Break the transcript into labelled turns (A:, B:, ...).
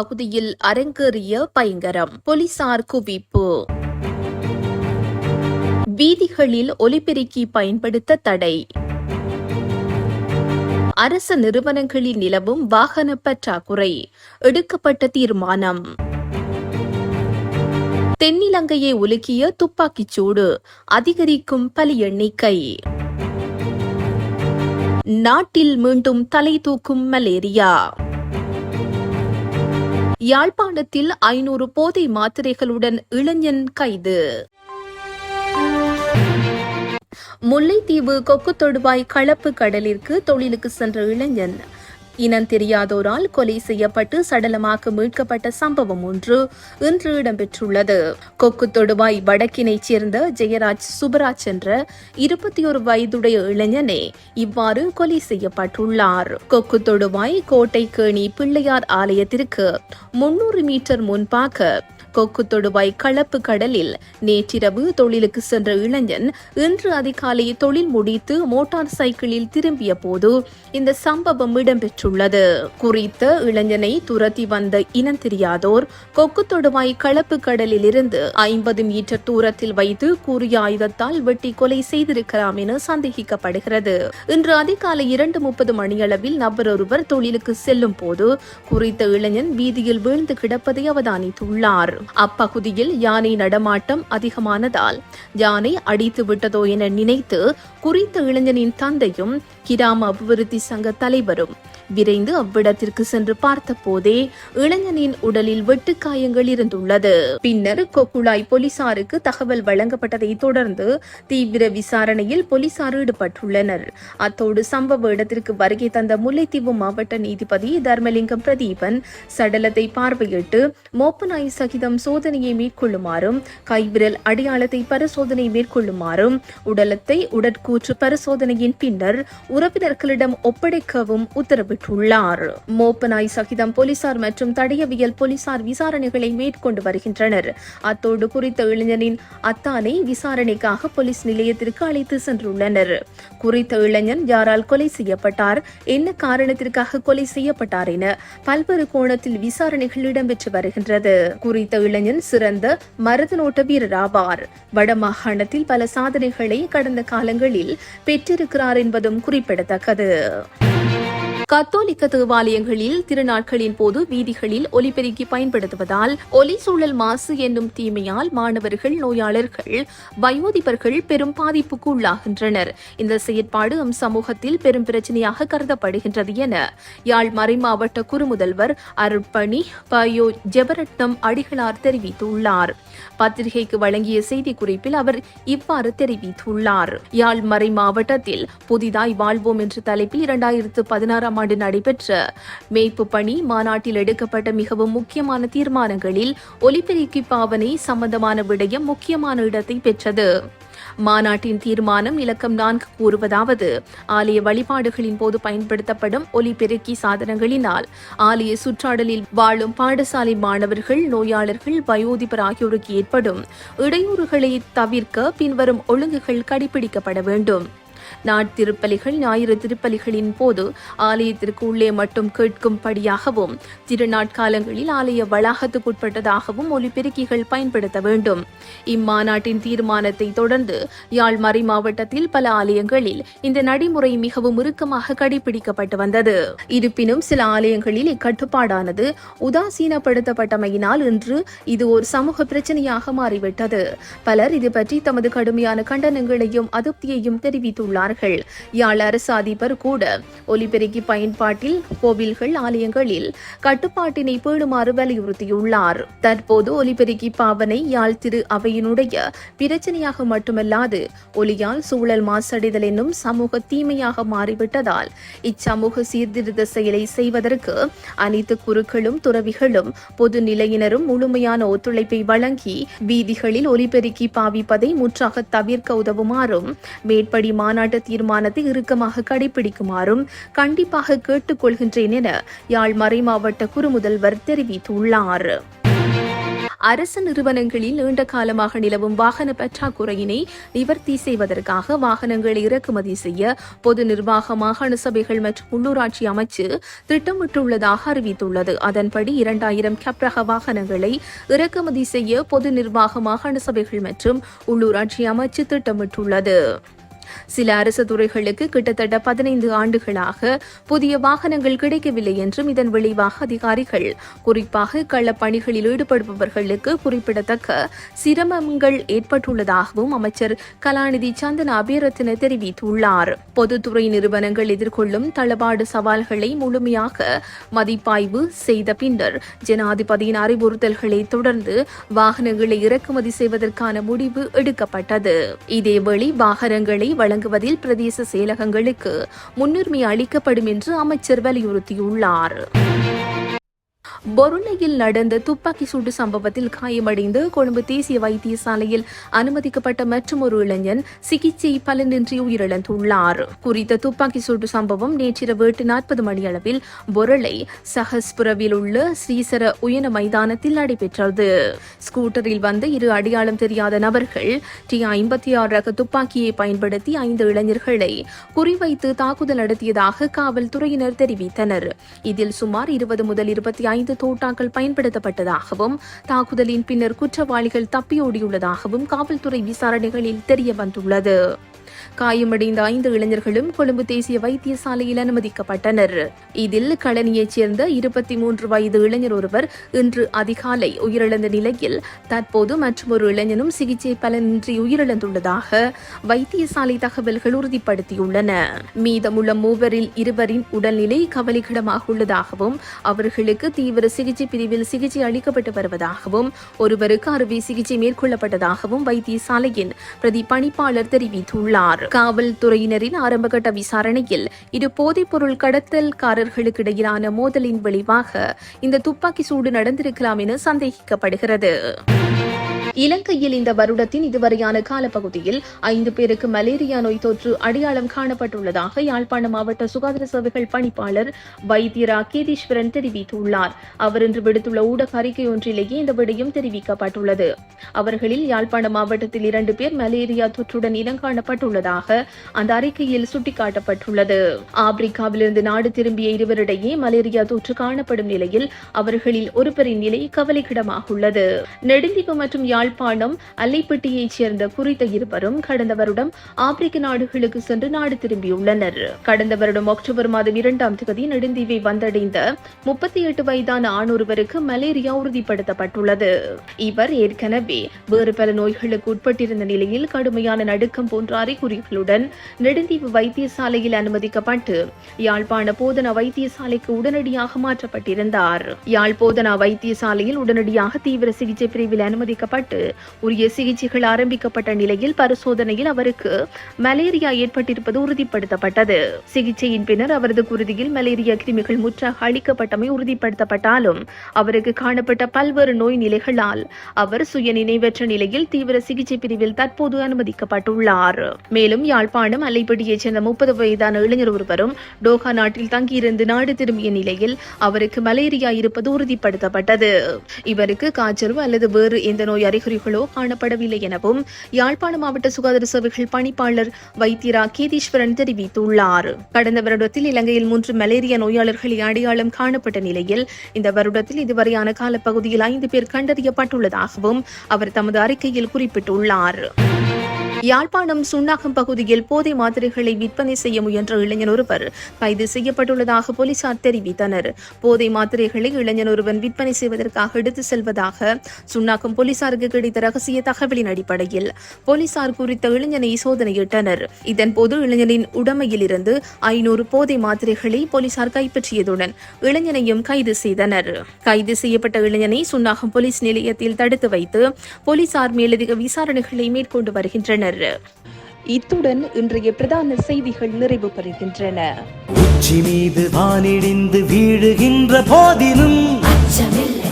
A: பகுதியில் அரங்கேறிய பயங்கரம். போலீசார் குவிப்பு. வீதிகளில் ஒலிபெருக்கி பயன்படுத்த தடை. அரசு நிறுவனங்களில் நிலவும் வாகன பற்றாக்குறை. எடுக்கப்பட்ட தீர்மானம். தென்னிலங்கையை உலுக்கிய துப்பாக்கிச் சூடு. அதிகரிக்கும் பலி எண்ணிக்கை. நாட்டில் மீண்டும் தலை தூக்கும் மலேரியா. யாழ்ப்பாணத்தில் ஐநூறு போதை மாத்திரைகளுடன் இளைஞன் கைது. முல்லைத்தீவு கொக்கு தொடுவாய் களப்பு கடலிற்கு தொழிலுக்கு சென்ற இளைஞன். இனம் தெரியாதோரால் கொலை செய்யப்பட்டு சடலமாக மீட்கப்பட்ட சம்பவம் ஒன்று இன்று இடம்பெற்றுள்ளது. கொக்கு தொடுவாய் வடக்கினைச் சேர்ந்த ஜெயராஜ் சுபராஜ் என்ற இருபத்தி ஒரு வயதுடைய இளைஞனே இவ்வாறு கொலை செய்யப்பட்டுள்ளார். கொக்கு தொடுவாய் கோட்டை கேணி பிள்ளையார் ஆலயத்திற்கு முன்னூறு மீட்டர் முன்பாக கொக்கு தொடுவாய் களப்பு கடலில். நேற்றிரவு தொழிலுக்கு சென்ற இளைஞன் இன்று அதிகாலை தொழில் முடித்து மோட்டார் சைக்கிளில் திரும்பிய போது இந்த சம்பவம் இடம்பெற்றுள்ளது. குறித்த இளைஞனை துரத்தி வந்த இனம் தெரியாதோர் கொக்கு தொடுவாய் களப்பு கடலில் இருந்து ஐம்பது மீட்டர் தூரத்தில் வைத்து கூறிய ஆயுதத்தால் வெட்டி கொலை செய்திருக்கலாம் என சந்தேகிக்கப்படுகிறது. இன்று அதிகாலை இரண்டு முப்பது மணியளவில் நபர் ஒருவர் தொழிலுக்கு செல்லும் போது குறித்த இளைஞன் வீதியில் வீழ்ந்து கிடப்பதை அவதானித்துள்ளார். அப்பகுதியில் யானை நடமாட்டம் அதிகமானதால் யானை அடித்து விட்டதோ என நினைத்து குறித்த இளைஞனின் தந்தையும் கிராம அபிவிருத்தி சங்க தலைவரும் விரைந்து அவ்விடத்திற்கு சென்று பார்த்தபோதே இளைஞனின் உடலில் வெட்டுக்காயங்கள் இருந்துள்ளது. பின்னர் கொக்குழாய் போலீசாருக்கு தகவல் வழங்கப்பட்டதை தொடர்ந்து தீவிர விசாரணையில் போலீசார் ஈடுபட்டுள்ளனர். அத்தோடு சம்பவ இடத்திற்கு வருகை தந்த முல்லைத்தீவு மாவட்ட நீதிபதி தர்மலிங்கம் பிரதீபன் சடலத்தை பார்வையிட்டு மோப்பநாய் சகிதம் மூலம் சோதனையை மேற்கொள்ளுமாறும் கைவிரல் அடையாளத்தை பரிசோதனை மேற்கொள்ளுமாறும் உடலத்தை உடற்கூற்று பரிசோதனையின் பின்னர் உறவினர்களிடம் ஒப்படைக்கவும் உத்தரவிட்டுள்ளார். மோப்பனாய் சகிதம் போலீசார் மற்றும் தடயவியல் போலீசார் விசாரணைகளை மேற்கொண்டு வருகின்றனர். அத்தோடு குறித்த இளைஞனின் அத்தானை விசாரணைக்காக போலீஸ் நிலையத்திற்கு அழைத்து சென்றுள்ளனர். குறித்த இளைஞன் யாரால் கொலை செய்யப்பட்டார் என்ன காரணத்திற்காக கொலை செய்யப்பட்டார் என பல்வேறு கோணத்தில் விசாரணைகள் இடம்பெற்று வருகின்றது. குறித்த இளைஞன் சிறந்த மருதநோட்ட வீரர் ஆவார் வடமாகாணத்தில் பல சாதனைகளை கடந்த காலங்களில் பெற்றிருக்கிறார் என்பதும் குறிப்பிடத்தக்கது. கத்தோலிக்க தேவாலயங்களில் திருநாட்களின் போது வீதிகளில் ஒலிபெருக்கி பயன்படுத்துவதால் ஒலி சூழல் மாசு என்னும் தீமையால் மாணவர்கள் நோயாளர்கள் வயோதிபர்கள் பெரும் பாதிப்புக்கு உள்ளாகின்றனர். இந்த செயற்பாடு நம் சமூகத்தில் பெரும் பிரச்சனையாக கருதப்படுகின்றது என யாழ் மறைமாவட்ட குறுமுதல்வர் அருட்பணி பயோ ஜெபரட்னம் அடிகளார் தெரிவித்துள்ளார். பத்திரிகைக்கு வழங்கிய செய்திக்குறிப்பில் அவர் இவ்வாறு தெரிவித்துள்ளார். யாழ் மறை மாவட்டத்தில் புதிதாய் வாழ்வோம் என்ற தலைப்பில் இரண்டாயிரத்து பதினாறாம் ஆண்டு நடைபெற்ற மேய்ப்பு பணி மாநாட்டில் எடுக்கப்பட்ட மிகவும் முக்கியமான தீர்மானங்களில் ஒலிபெருக்கி பாவனை சம்பந்தமான விடயம் முக்கியமான இடத்தை பெற்றது. மாநாட்டின் தீர்மானம் இலக்கம் நான்கு கூறுவதாவது ஆலய வழிபாடுகளின் போது பயன்படுத்தப்படும் ஒலிபெருக்கி சாதனங்களினால் ஆலய சுற்றாடலில் வாழும் பாடசாலை மாணவர்கள் நோயாளர்கள் வயோதிபர் ஆகியோருக்கு ஏற்படும் இடையூறுகளை தவிர்க்க பின்வரும் ஒழுங்குகள் கடைபிடிக்கப்பட வேண்டும். நாட்திருப்பலிகள் ஞாயிறு திருப்பலிகளின் போது ஆலயத்திற்கு உள்ளே மட்டும் கேட்கும்படியாகவும் திருநாட்காலங்களில் ஆலய வளாகத்துக்குட்பட்டதாகவும் ஒலிபெருக்கிகள் பயன்படுத்த வேண்டும். இம்மாநாட்டின் தீர்மானத்தை தொடர்ந்து யாழ் மறை மாவட்டத்தில் பல ஆலயங்களில் இந்த நடைமுறை மிகவும் இறுக்கமாக கடைபிடிக்கப்பட்டு வந்தது. இருப்பினும் சில ஆலயங்களில் இக்கட்டுப்பாடானது உதாசீனப்படுத்தப்பட்டமையினால் இன்று இது ஒரு சமூக பிரச்சனையாக மாறிவிட்டது. பலர் இது பற்றி தமது கடுமையான கண்டனங்களையும் அதிருப்தியையும் தெரிவித்துள்ளார் தெரிவித்துள்ளார்கள் யாழ் அரசு அதிபர் கூட ஒலிபெருக்கி பயன்பாட்டில் கோவில்கள் ஆலயங்களில் கட்டுப்பாட்டினை பேணுமாறு வலியுறுத்தியுள்ளார். தற்போது ஒலிபெருக்கி பாவனை யாழ் திரு அவையினுடைய பிரச்சனையாக மட்டுமல்லாது ஒலியால் சூழல் மாசடைதல் என்னும் சமூக தீமையாக மாறிவிட்டதால் இச்சமூக சீர்திருத்த செயலை செய்வதற்கு அனைத்து குருக்களும் துறவிகளும் பொது நிலையினரும் முழுமையான ஒத்துழைப்பை வழங்கி வீதிகளில் ஒலிபெருக்கி பாவிப்பதை முற்றாக தவிர்க்க உதவுமாறும் மேற்படி மாநாட்டில் மாநாட்டு தீர்மானத்தை இறுக்கமாக கடைபிடிக்குமாறும் கண்டிப்பாக கேட்டுக்கொள்கின்றேன் என யாழ் மறை மாவட்ட குறுமுதல்வர் தெரிவித்துள்ளார். அரசு நிறுவனங்களில் நீண்ட காலமாக நிலவும் வாகன பற்றாக்குறையினை நிவர்த்தி செய்வதற்காக வாகனங்களை இறக்குமதி செய்ய பொது நிர்வாக மாகாண சபைகள் மற்றும் உள்ளூராட்சி அமைச்சு திட்டமிட்டுள்ளதாக அறிவித்துள்ளது. அதன்படி இரண்டாயிரம் கப்ரக வாகனங்களை இறக்குமதி செய்ய பொது நிர்வாக மாகாண சபைகள் மற்றும் உள்ளூராட்சி அமைச்சு திட்டமிட்டுள்ளது. சில அரசு துறைகளுக்கு கிட்டத்தட்ட பதினைந்து ஆண்டுகளாக புதிய வாகனங்கள் கிடைக்கவில்லை என்றும் இதன் விளைவாக அதிகாரிகள் குறிப்பாக கள்ளப்பணிகளில் ஈடுபடுபவர்களுக்கு குறிப்பிடத்தக்க சிரமங்கள் ஏற்பட்டுள்ளதாகவும் அமைச்சர் கலாநிதி சந்தன அபிரத்ன தெரிவித்துள்ளார். பொதுத்துறை நிறுவனங்கள் எதிர்கொள்ளும் தளபாடு சவால்களை முழுமையாக மதிப்பாய்வு செய்த பின்னர் ஜனாதிபதியின் அறிவுறுத்தல்களை தொடர்ந்து வாகனங்களை இறக்குமதி செய்வதற்கான முடிவு எடுக்கப்பட்டது. இதேவேளை வாகனங்களை வழங்குவதில் பிரதேச செயலகங்களுக்கு முன்னுரிமை அளிக்கப்படும் என்று அமைச்சர் வலியுறுத்தியுள்ளார். பொருளையில் நடந்த துப்பாக்கி சூடு சம்பவத்தில் காயமடைந்து கொழும்பு தேசிய வைத்தியசாலையில் அனுமதிக்கப்பட்ட மற்றொரு இளைஞன் சிகிச்சை பலனின்றி உயிரிழந்துள்ளார். குறித்த துப்பாக்கி சூடு சம்பவம் நேற்றிரவு எட்டு நாற்பது மணியளவில் பொருளை சஹஸ்புரவில் உள்ள ஸ்ரீசர உயன மைதானத்தில் நடைபெற்றது. ஸ்கூட்டரில் வந்த இரு அடையாளம் தெரியாத நபர்கள் டி ஐம்பத்தி ஆறு ரக துப்பாக்கியை பயன்படுத்தி ஐந்து இளைஞர்களை குறிவைத்து தாக்குதல் நடத்தியதாக காவல்துறையினர் தெரிவித்தனர். இதில் சுமார் இருபது முதல் இருபத்தி ஐந்து தோட்டாக்கள் பயன்படுத்தப்பட்டதாகவும் தாக்குதலின் பின்னர் குற்றவாளிகள் தப்பியோடியுள்ளதாகவும் காவல்துறை விசாரணைகளில் தெரிய வந்துள்ளது காயமடைந்த ஐந்து இளைஞர்களும் கொழும்பு தேசிய வைத்தியசாலையில் அனுமதிக்கப்பட்டனர். இதில் களனியைச் சேர்ந்த இருபத்தி மூன்று வயது இளைஞர் ஒருவர் இன்று அதிகாலை உயிரிழந்த நிலையில் தற்போது மற்றொரு இளைஞனும் சிகிச்சை பலனின்றி உயிரிழந்துள்ளதாக வைத்தியசாலை தகவல்கள் உறுதிப்படுத்தியுள்ளன. மீதமுள்ள மூவரில் இருவரின் உடல்நிலை கவலைக்கிடமாக உள்ளதாகவும் அவர்களுக்கு தீவிர சிகிச்சை பிரிவில் சிகிச்சை அளிக்கப்பட்டு வருவதாகவும் ஒருவருக்கு அறுவை சிகிச்சை மேற்கொள்ளப்பட்டதாகவும் வைத்தியசாலையின் பிரதி பணிப்பாளர் தெரிவித்துள்ளார். காவல்துறையினரின் ஆரம்பகட்ட விசாரணையில் இரு போதைப்பொருள் கடத்தல்காரர்களுக்கிடையிலான மோதலின் விளைவாக இந்த துப்பாக்கி சூடு நடந்திருக்கலாம் என சந்தேகிக்கப்படுகிறது. இலங்கையில் இந்த வருடத்தின் இதுவரையான காலப்பகுதியில் ஐந்து பேருக்கு மலேரியா நோய் தொற்று அடையாளம் காணப்பட்டுள்ளதாக யாழ்ப்பாண மாவட்ட சுகாதார சேவைகள் பணிப்பாளர் வைத்தியரா கேதீஸ்வரன் தெரிவித்துள்ளார். அவர் இன்று விடுத்துள்ள ஊடக அறிக்கை ஒன்றிலேயே இந்த விடயம் தெரிவிக்கப்பட்டுள்ளது. அவர்களில் யாழ்ப்பாண மாவட்டத்தில் இரண்டு பேர் மலேரியா தொற்றுடன் இனங்காணப்பட்டுள்ளதாக அந்த அறிக்கையில் சுட்டிக்காட்டப்பட்டுள்ளது. ஆப்பிரிக்காவிலிருந்து நாடு திரும்பிய இருவரிடையே மலேரியா தொற்று காணப்படும் நிலையில் அவர்களில் ஒருவரின் நிலை கவலைக்கிடமாக உள்ளது நெடுந்தீவு மற்றும் யாழ் யாழ்ப்பாணம் அல்லைப்பட்டியைச் சேர்ந்த குறித்த இருவரும் கடந்த வருடம் ஆப்பிரிக்க நாடுகளுக்கு சென்று நாடு திரும்பியுள்ளனர். கடந்த வருடம் அக்டோபர் மாதம் இரண்டாம் தேதி நெடுந்தீவை வந்தடைந்த முப்பத்தி எட்டு வயதான ஆண் ஒருவருக்கு மலேரியா உறுதிப்படுத்தப்பட்டுள்ளது. இவர் ஏற்கனவே வேறு பல நோய்களுக்கு உட்பட்டிருந்த நிலையில் கடுமையான நடுக்கம் போன்ற அறிகுறிகளுடன் நெடுந்தீவு வைத்தியசாலையில் அனுமதிக்கப்பட்டு யாழ்ப்பாண போதனா வைத்தியசாலைக்கு உடனடியாக மாற்றப்பட்டிருந்தார். யாழ் போதனா வைத்தியசாலையில் உடனடியாக தீவிர சிகிச்சை பிரிவில் அனுமதிக்கப்பட்டு உரிய சிகிச்சைகள் ஆரம்பிக்கப்பட்ட நிலையில் பரிசோதனையில் அவருக்கு மலேரியா ஏற்பட்டிருப்பது உறுதிப்படுத்தப்பட்டது. சிகிச்சையின் பின்னர் அவரது குருதியில் மலேரியா கிருமிகள் முற்றாக அழிக்கப்பட்டமை உறுதிப்படுத்தப்பட்டாலும் அவருக்கு காணப்பட்ட பல்வேறு நோய் நிலைகளால் அவர் சுய நினைவற்ற நிலையில் தீவிர சிகிச்சை பிரிவில் தற்போது அனுமதிக்கப்பட்டுள்ளார். மேலும் யாழ்ப்பாணம் அல்லைப்பட்டியைச் சேர்ந்த முப்பது வயதான இளைஞர் ஒருவரும் டோஹா நாட்டில் தங்கியிருந்து நாடு திரும்பிய நிலையில் அவருக்கு மலேரியா இருப்பது உறுதிப்படுத்தப்பட்டது. இவருக்கு காய்ச்சல் அல்லது வேறு எந்த நோய் அறிகுறிகளோ காணப்படவில்லை எனவும் யாழ்ப்பாண மாவட்ட சுகாதார சேவைகள் பணிப்பாளர் வைத்தியரா கேதீஸ்வரன் தெரிவித்துள்ளார். கடந்த வருடத்தில் இலங்கையில் மூன்று மலேரியா நோயாளர்களை அடையாளம் காணப்பட்ட நிலையில் இந்த வருடத்தில் இதுவரையான காலப்பகுதியில் ஐந்து பேர் கண்டறியப்பட்டுள்ளதாகவும் அவர் தமது அறிக்கையில் குறிப்பிட்டுள்ளார். யாழ்ப்பாணம் சுண்ணாகம் பகுதியில் போதை மாத்திரைகளை விற்பனை செய்ய முயன்ற இளைஞர் ஒருவர் கைது செய்யப்பட்டுள்ளதாக போலீசார் தெரிவித்தனர். போதை மாத்திரைகளை இளைஞர் ஒருவன் விற்பனை செய்வதற்காக எடுத்து செல்வதாக சுண்ணாகம் போலீசாருக்கு கிடைத்த ரகசிய தகவலின் அடிப்படையில் போலீசார் குறித்த இளைஞனை சோதனையிட்டனர். இதன்போது இளைஞனின் உடமையிலிருந்து ஐநூறு போதை மாத்திரைகளை போலீசார் கைப்பற்றியதுடன் இளைஞனையும் கைது செய்தனர். கைது செய்யப்பட்ட இளைஞனை சுண்ணாகம் போலீஸ் நிலையத்தில் தடுத்து வைத்து போலீசார் மேலதிக விசாரணைகளை மேற்கொண்டு வருகின்றனர். இத்துடன் இன்றைய பிரதான செய்திகள் நிறைவு பெறுகின்றன.
B: உச்சி மீது வானிடிந்து வீழுகின்ற போதிலும்
C: அச்சமில்லை.